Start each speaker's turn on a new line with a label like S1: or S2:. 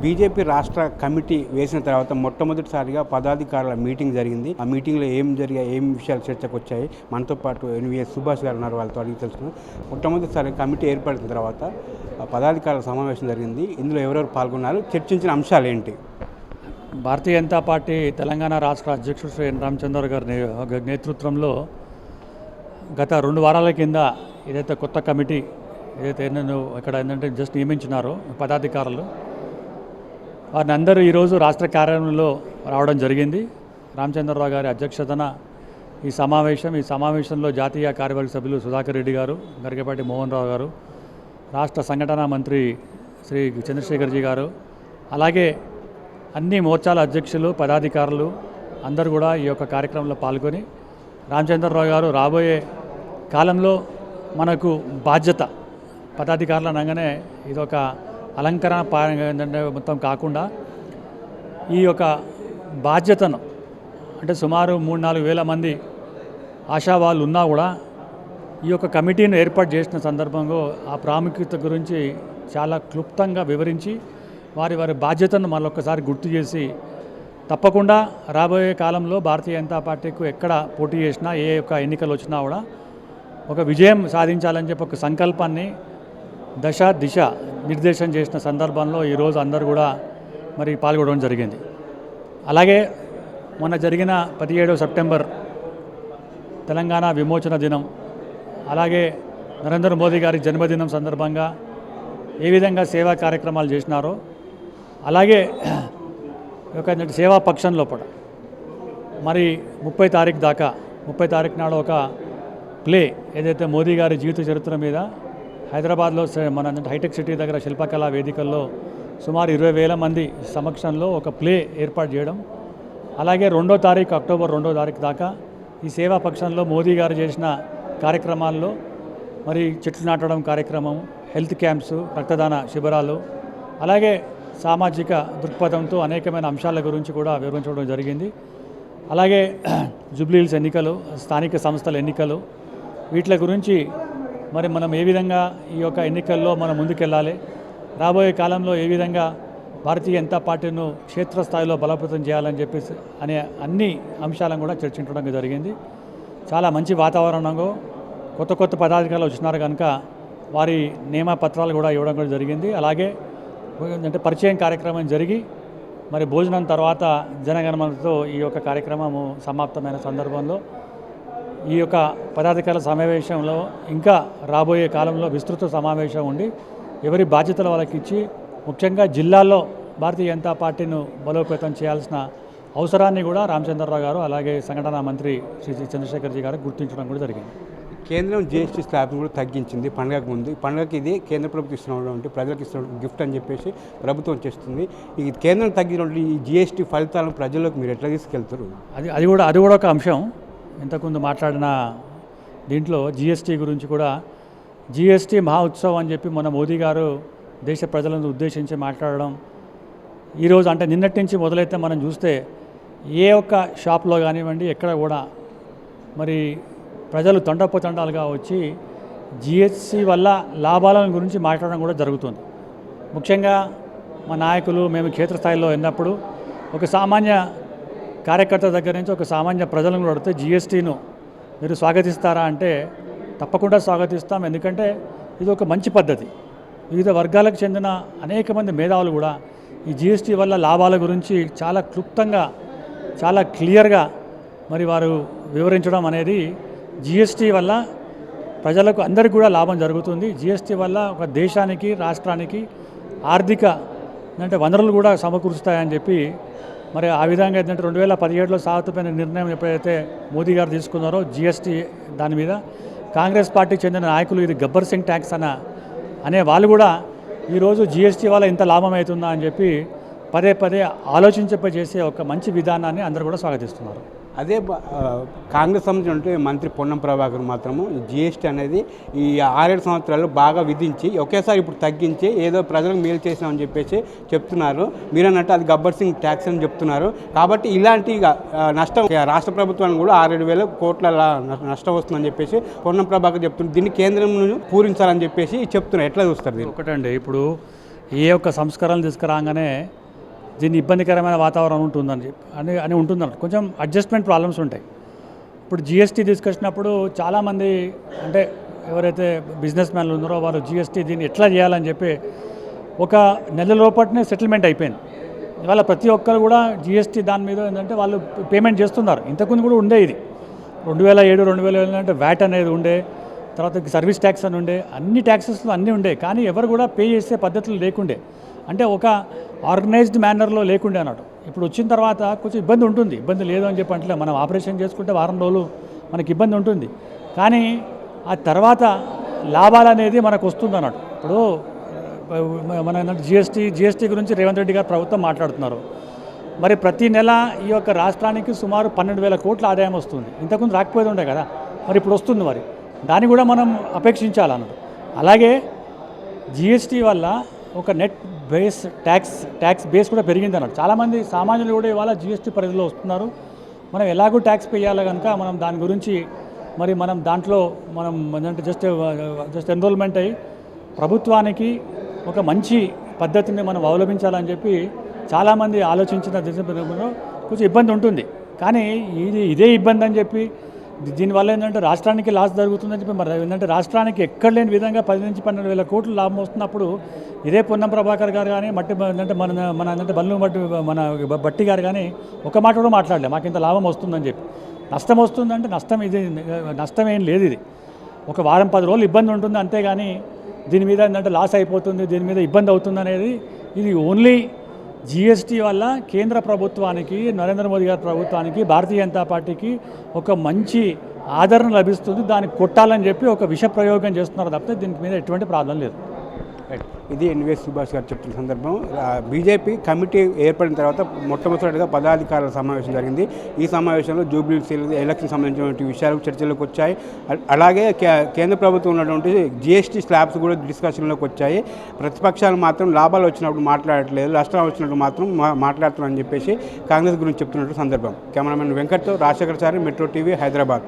S1: BJP రాష్ట్ర committee వేసిన తర్వాత మొట్టమొదటిసారిగా పదాధికారుల మీటింగ్ జరిగింది. ఆ మీటింగ్లో ఏం జరిగా ఏం విషయాలు చర్చకు వచ్చాయి మనతో పాటు ఎన్వీఎస్ సుభాష్ గారు ఉన్నారు. వాళ్ళతో అడిగి తెలుసుకున్నాం మొట్టమొదటిసారి కమిటీ ఏర్పడిన తర్వాత ఆ పదాధికారుల సమావేశం జరిగింది. ఇందులో ఎవరెవరు పాల్గొన్నారు? చర్చించిన అంశాలు ఏంటి?
S2: భారతీయ జనతా పార్టీ తెలంగాణ రాష్ట్ర అధ్యక్షుడు శ్రీ ఎన్ రామచంద్ర గారి నే- నేతృత్వంలో గత రెండు వారాల కింద ఏదైతే కొత్త కమిటీ ఏదైతే నేను ఇక్కడ ఏంటంటే జస్ట్ నియమించినారో పదాధికారులు వారిని అందరూ ఈరోజు రాష్ట్ర కార్యాలయంలో రావడం జరిగింది. రామచంద్రరావు గారి అధ్యక్షతన ఈ సమావేశం ఈ సమావేశంలో జాతీయ కార్యవర్గ సభ్యులు సుధాకర్ రెడ్డి గారు గరికపాటి మోహన్ రావు గారు రాష్ట్ర సంఘటన మంత్రి శ్రీ చంద్రశేఖర్జీ గారు అలాగే అన్ని మోర్చాల అధ్యక్షులు పదాధికారులు అందరూ కూడా ఈ యొక్క కార్యక్రమంలో పాల్గొని రామచంద్రరావు గారు రాబోయే కాలంలో మనకు బాధ్యత పదాధికారులు అనగానే ఇదొక అలంకరణ ఏంటంటే మొత్తం కాకుండా ఈ యొక్క బాధ్యతను అంటే సుమారు మూడు నాలుగు వేల మంది ఆశావాళ్ళు ఉన్నా కూడా ఈ యొక్క కమిటీని ఏర్పాటు చేసిన సందర్భంలో ఆ ప్రాముఖ్యత గురించి చాలా క్లుప్తంగా వివరించి వారి వారి బాధ్యతను మరొకసారి గుర్తు చేసి తప్పకుండా రాబోయే కాలంలో భారతీయ జనతా పార్టీకు ఎక్కడ పోటీ చేసినా ఏ యొక్క ఎన్నికలు వచ్చినా కూడా ఒక విజయం సాధించాలని చెప్పి ఒక సంకల్పాన్ని దశ దిశ నిర్దేశం చేసిన సందర్భంలో ఈరోజు అందరూ కూడా మరి పాల్గొనడం జరిగింది. అలాగే మొన్న జరిగిన పదిహేడవ సెప్టెంబర్ తెలంగాణ విమోచన దినం అలాగే నరేంద్ర మోదీ గారి జన్మదినం సందర్భంగా ఏ విధంగా సేవా కార్యక్రమాలు చేసినారో అలాగే ఒక సేవా పక్షం లోపల మరి ముప్పై తారీఖు దాకా ముప్పై తారీఖు నాడు ఒక ప్లే ఏదైతే మోదీ గారి జీవిత చరిత్ర మీద హైదరాబాద్లో మన హైటెక్ సిటీ దగ్గర శిల్పకళా వేదికల్లో సుమారు ఇరవై వేల మంది సమక్షంలో ఒక ప్లే ఏర్పాటు చేయడం. అలాగే రెండో తారీఖు అక్టోబర్ రెండో తారీఖు దాకా ఈ సేవా పక్షంలో మోదీ గారు చేసిన కార్యక్రమాల్లో మరి చెట్లు నాటడం కార్యక్రమం హెల్త్ క్యాంప్స్ రక్తదాన శిబిరాలు అలాగే సామాజిక దృక్పథంతో అనేకమైన అంశాల గురించి కూడా వివరించడం జరిగింది. అలాగే జూబ్లీహిల్స్ ఎన్నికలు స్థానిక సంస్థల ఎన్నికలు వీటి గురించి మరి మనం ఏ విధంగా ఈ యొక్క ఎన్నికల్లో మనం ముందుకెళ్ళాలి? రాబోయే కాలంలో ఏ విధంగా భారతీయ జనతా పార్టీను క్షేత్రస్థాయిలో బలోపేతం చేయాలని చెప్పేసి అనే అన్ని అంశాలను కూడా చర్చించడం జరిగింది. చాలా మంచి వాతావరణంలో కొత్త కొత్త పదాధికారులు వచ్చినారు కనుక వారి నియమ పత్రాలు కూడా ఇవ్వడం కూడా జరిగింది. అలాగే అంటే పరిచయం కార్యక్రమం జరిగి మరి భోజనం తర్వాత జనగణమనతో ఈ యొక్క కార్యక్రమము సమాప్తమైన సందర్భంలో ఈ యొక్క పదాధికారుల సమావేశంలో ఇంకా రాబోయే కాలంలో విస్తృత సమావేశం ఉండి ఎవరి బాధ్యతలు వాళ్ళకి ఇచ్చి ముఖ్యంగా జిల్లాల్లో భారతీయ జనతా పార్టీను బలోపేతం చేయాల్సిన అవసరాన్ని కూడా రామచంద్రరావు గారు అలాగే సంఘటన మంత్రి శ్రీ శ్రీ చంద్రశేఖర్జీ గారు గుర్తించడం కూడా జరిగింది.
S1: కేంద్రం జిఎస్టీ స్లాబ్ను కూడా తగ్గించింది పండగకు ముందు. ఈ పండగకి ఇది కేంద్ర ప్రభుత్వం ఇస్తున్నటువంటి ప్రజలకు ఇస్తున్న గిఫ్ట్ అని చెప్పేసి ప్రభుత్వం చేస్తుంది. ఈ కేంద్రం తగ్గినటువంటి ఈ జిఎస్టీ ఫలితాలను ప్రజల్లోకి మీరు ఎట్లా తీసుకెళ్తారు?
S2: అది అది కూడా అది కూడా ఒక అంశం. ఇంతకుముందు మాట్లాడిన దీంట్లో జిఎస్టీ గురించి కూడా జిఎస్టీ మహా ఉత్సవం అని చెప్పి మన మోదీ గారు దేశ ప్రజలను ఉద్దేశించి మాట్లాడడం. ఈరోజు అంటే నిన్నటి నుంచి మొదలైతే మనం చూస్తే ఏ ఒక్క షాప్లో కానివ్వండి ఎక్కడ కూడా మరి ప్రజలు తండపోతండాలుగా వచ్చి జిఎస్టీ వల్ల లాభాలను గురించి మాట్లాడడం కూడా జరుగుతుంది. ముఖ్యంగా మా నాయకులు మేము క్షేత్రస్థాయిలో ఉన్నప్పుడు ఒక సామాన్య కార్యకర్త దగ్గర నుంచి ఒక సామాన్య ప్రజలను కూడా అడిగితే జిఎస్టీను మీరు స్వాగతిస్తారా? అంటే తప్పకుండా స్వాగతిస్తాం. ఎందుకంటే ఇది ఒక మంచి పద్ధతి. వివిధ వర్గాలకు చెందిన అనేక మంది మేధావులు కూడా ఈ జిఎస్టీ వల్ల లాభాల గురించి చాలా క్లుప్తంగా చాలా క్లియర్గా మరి వారు వివరించడం అనేది జిఎస్టీ వల్ల ప్రజలకు అందరికీ కూడా లాభం జరుగుతుంది. జిఎస్టీ వల్ల ఒక దేశానికి రాష్ట్రానికి ఆర్థిక అంటే వనరులు కూడా సమకూరుస్తాయని చెప్పి మరి ఆ విధంగా ఏంటంటే రెండు వేల పదిహేడులో సాగుతుపోయిన నిర్ణయం ఎప్పుడైతే మోదీ గారు తీసుకున్నారో జిఎస్టీ దాని మీద కాంగ్రెస్ పార్టీకి చెందిన నాయకులు ఇది గబ్బర్ సింగ్ ట్యాక్స్ అన్న అనే వాళ్ళు కూడా ఈరోజు జిఎస్టీ వల్ల ఇంత లాభం అవుతుందా అని చెప్పి పదే పదే ఆలోచించపై చేసే ఒక మంచి విధానాన్ని అందరూ కూడా స్వాగతిస్తున్నారు.
S1: అదే కాంగ్రెస్ సంబంధించిన మంత్రి పొన్నం ప్రభాకర్ మాత్రము జిఎస్టీ అనేది ఈ ఆరేడు సంవత్సరాలు బాగా విధించి ఒకేసారి ఇప్పుడు తగ్గించి ఏదో ప్రజలకు మేలు చేసినామని చెప్పేసి చెప్తున్నారు. మీరన్నట్టు అది గబ్బర్ సింగ్ ట్యాక్స్ అని చెప్తున్నారు. కాబట్టి ఇలాంటి నష్టం రాష్ట్ర ప్రభుత్వానికి కూడా ఆరేడు వేల కోట్ల నష్టం వస్తుందని చెప్పేసి పొన్నం ప్రభాకర్ చెప్తున్నారు. దీన్ని కేంద్రం పూరించాలని చెప్పేసి చెప్తున్నారు. ఎట్లా చూస్తారు దీన్ని?
S2: ఒకటండి ఇప్పుడు ఏ ఒక్క సంస్కరణలు తీసుకురాగానే దీన్ని ఇబ్బందికరమైన వాతావరణం ఉంటుందని చెప్పి అని అని ఉంటుందన్నమాట. కొంచెం అడ్జస్ట్మెంట్ ప్రాబ్లమ్స్ ఉంటాయి. ఇప్పుడు జిఎస్టీ తీసుకొచ్చినప్పుడు చాలామంది అంటే ఎవరైతే బిజినెస్ మ్యాన్లు ఉన్నారో వారు జిఎస్టీ దీన్ని ఎట్లా చేయాలని చెప్పి ఒక నెల లోపట్నే సెటిల్మెంట్ అయిపోయింది. ఇవాళ ప్రతి ఒక్కరు కూడా జిఎస్టీ దాని మీద ఏంటంటే వాళ్ళు పేమెంట్ చేస్తున్నారు. ఇంతకుముందు కూడా ఉండే ఇది. రెండు వేల ఏడు రెండు వేల ఏడు అంటే వ్యాట్ అనేది ఉండే తర్వాత సర్వీస్ ట్యాక్స్ అని ఉండే అన్ని ట్యాక్సెస్లు అన్నీ ఉండే. కానీ ఎవరు కూడా పే చేసే పద్ధతులు లేకుండే. అంటే ఒక ఆర్గనైజ్డ్ మేనర్లో లేకుండే అన్నట్టు. ఇప్పుడు వచ్చిన తర్వాత కొంచెం ఇబ్బంది ఉంటుంది. ఇబ్బంది లేదు అని చెప్పి అంటే మనం ఆపరేషన్ చేసుకుంటే వారం రోజులు మనకి ఇబ్బంది ఉంటుంది. కానీ ఆ తర్వాత లాభాలు అనేది మనకు వస్తుంది అన్నట్టు. ఇప్పుడు మన జిఎస్టీ జిఎస్టీ గురించి రేవంత్ రెడ్డి గారు ప్రభుత్వం మాట్లాడుతున్నారు. మరి ప్రతి నెల ఈ యొక్క రాష్ట్రానికి సుమారు పన్నెండు వేల కోట్ల ఆదాయం వస్తుంది. ఇంతకుముందు రాకపోయేది ఉండే కదా. మరి ఇప్పుడు వస్తుంది మరి. దాన్ని కూడా మనం అపేక్షించాలన్నది అలాగే జిఎస్టీ వల్ల ఒక net base tax tax base కూడా పెరిగింది అన్నట్టు చాలామంది సామాన్యులు కూడా ఇవాళ జిఎస్టీ పరిధిలో వస్తున్నారు. మనం ఎలాగో ట్యాక్స్ పేయాలి కనుక మనం దాని గురించి మరి మనం దాంట్లో మనం ఏంటంటే జస్ట్ జస్ట్ ఎన్రోల్మెంట్ అయ్యి ప్రభుత్వానికి ఒక మంచి పద్ధతిని మనం అవలంబించాలని చెప్పి చాలామంది ఆలోచించిన దేశంలో కొంచెం ఇబ్బంది ఉంటుంది. కానీ ఇది ఇదే ఇబ్బంది అని చెప్పి దీనివల్ల ఏంటంటే రాష్ట్రానికి లాస్ జరుగుతుందని చెప్పి మరి ఏంటంటే రాష్ట్రానికి ఎక్కడ లేని విధంగా పది నుంచి పన్నెండు వేల కోట్లు లాభం వస్తున్నప్పుడు ఇదే పొన్నం ప్రభాకర్ గారు కానీ మట్టి అంటే మన మన అంటే బల్లు మట్టి మన బట్టి గారు కానీ ఒక మాట కూడా మాట్లాడలే. మాకు ఇంత లాభం వస్తుందని చెప్పి. నష్టం వస్తుందంటే నష్టం ఇది నష్టం ఏం లేదు ఇది. ఒక వారం పది రోజులు ఇబ్బంది ఉంటుంది అంతేగాని దీని మీద ఏంటంటే లాస్ అయిపోతుంది దీని మీద ఇబ్బంది అవుతుంది అనేది ఇది ఓన్లీ జిఎస్టీ వల్ల కేంద్ర ప్రభుత్వానికి నరేంద్ర మోదీ గారి ప్రభుత్వానికి భారతీయ జనతా పార్టీకి ఒక మంచి ఆదరణ లభిస్తుంది. దాన్ని కొట్టాలని చెప్పి ఒక విష ప్రయోగం చేస్తున్నారు తప్పితే దీని మీద ఎటువంటి ప్రాబ్లం లేదు.
S1: ఇది ఎన్వీఎస్ సుభాష్ గారు చెప్తున్న సందర్భం. బీజేపీ కమిటీ ఏర్పడిన తర్వాత మొట్టమొదటిగా పదాధికారుల సమావేశం జరిగింది. ఈ సమావేశంలో జూబ్లీ ఎలక్షన్ సంబంధించినటువంటి విషయాలు చర్చలోకి వచ్చాయి. అలాగే కే- కేంద్ర ప్రభుత్వం ఉన్నటువంటి జిఎస్టీ స్లాబ్స్ కూడా డిస్కషన్లోకి వచ్చాయి. ప్రతిపక్షాలు మాత్రం లాభాలు వచ్చినప్పుడు మాట్లాడట్లేదు నష్టాలు వచ్చినప్పుడు మాత్రం మా- మాట్లాడుతున్నారని చెప్పేసి కాంగ్రెస్ గురించి చెప్తున్నట్టు సందర్భం. కెమెరామెన్ వెంకట్తో రాజశేఖర్ చారి మెట్రో టీవీ హైదరాబాద్.